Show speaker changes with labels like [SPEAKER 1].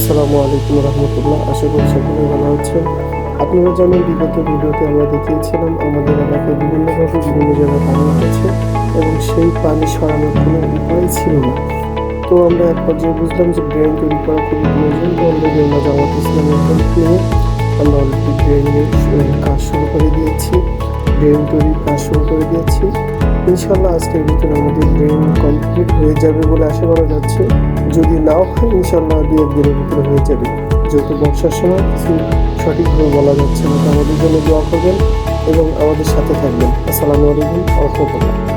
[SPEAKER 1] আসসালামু আলাইকুম রহমতুল্লাহ। আশা করি সকলে ভালো আছেন। আপনারা জানেন বিগত ভিডিওতে আমরা দেখিয়েছিলাম, আমাদের এলাকায় বিভিন্নভাবে বিভিন্ন জায়গায় পানি উঠেছে এবং সেই পানি সরানোর কোনো উপায় ছিল না। তো আমরা এক পর্যায়ে বুঝলাম যে ড্রেন তৈরি করা খুবই প্রয়োজন তো অলরেডি আমরা জামাত ইসলামের হেল্প নিয়ে আমরা অলরেডি ড্রেনের কাজ শুরু করে দিয়েছি। ড্রেন তৈরির কাজ শুরু করে দিয়েছি। ইনশাল্লাহ আজকের ভিতরে আমাদের ড্রেন হয়ে যাবে বলে আশা করা যাচ্ছে। যদি নাও হয় ইনশাল্লাহ দু একদিনের ভিতরে হয়ে যাবে। যেহেতু বর্ষার সময় কিছু সঠিকভাবে বলা যাচ্ছে না, তো আমাদের জন্য দোয়া করবেন এবং আমাদের সাথে থাকবেন। আসসালামু আলাইকুম রহমতুল্লাহ।